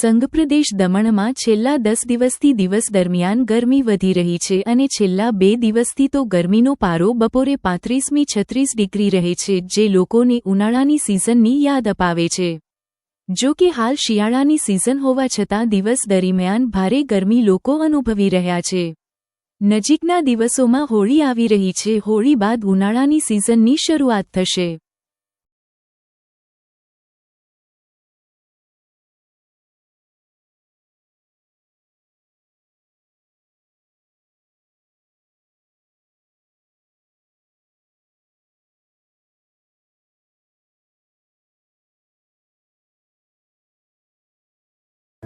સંઘપ્રદેશ દમણમાં છેલ્લા દસ દિવસથી દિવસ દરમિયાન ગરમી વધી રહી છે અને છેલ્લા બે દિવસથી તો ગરમીનો પારો બપોરે પાંત્રીસમી છત્રીસ ડિગ્રી રહે છે, જે લોકોને ઉનાળાની સિઝનની યાદ અપાવે છે. જો કે હાલ શિયાળાની સિઝન હોવા છતાં દિવસ દરમિયાન ભારે ગરમી લોકો અનુભવી રહ્યા છે. નજીકના દિવસોમાં હોળી આવી રહી છે, હોળી બાદ ઉનાળાની સિઝનની શરૂઆત થશે.